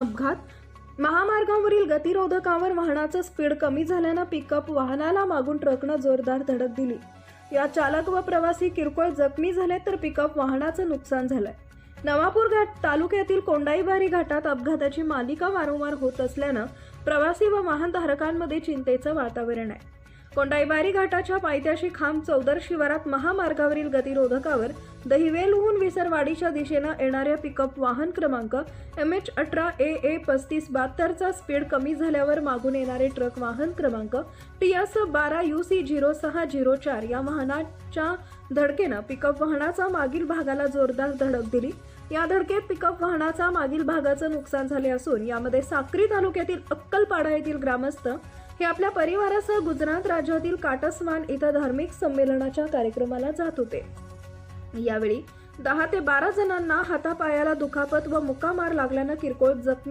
अपघात? महामार्गावरील गतिरोधकावर वाहनाचं स्पीड कमी झाल्यानं पिकअप वाहनाला मागून ट्रकनं जोरदार धडक दिली. या चालक व प्रवासी किरकोळ जखमी झाले तर पिकअप वाहनाचं नुकसान झालंय. नवापूर घाट तालुक्यातील कोंडाईबारी घाटात अपघाताची मालिका वारंवार होत असल्यानं प्रवासी व वाहनधारकांमध्ये चिंतेचं वातावरण आहे. कोंडाईबारी घाटाच्या पायथ्याशी खांब चौदर शिवारात महामार्गावरील गतिरोधकावर दहिवेलहून विसरवाडीच्या दिशेनं येणाऱ्या पिकअप वाहन क्रमांक एम एच अठरा ए ए पस्तीस बहात्तरचा स्पीड कमी झाल्यावर मागून येणारे ट्रक वाहन क्रमांक टी एस बारा यू सी झिरो सहा झिरो चार या वाहनाच्या धडकेनं पिकअप वाहनाचा मागील भागाला जोरदार धडक दिली. या धडकेत पिकअप वाहनाचा मागील भागाचं नुकसान झाले असून यामध्ये साक्री तालुक्यातील अक्कलपाडा येथील ग्रामस्थ हे आपल्या परिवारासह गुजरात राज्यातील काटसवान इथं धार्मिक संमेलनाच्या कार्यक्रमाला जात होते. यावेळी दहा ते बारा जणांना हातापायाला दुखापत व मुक्कामार लागल्यानं किरकोळ जखमी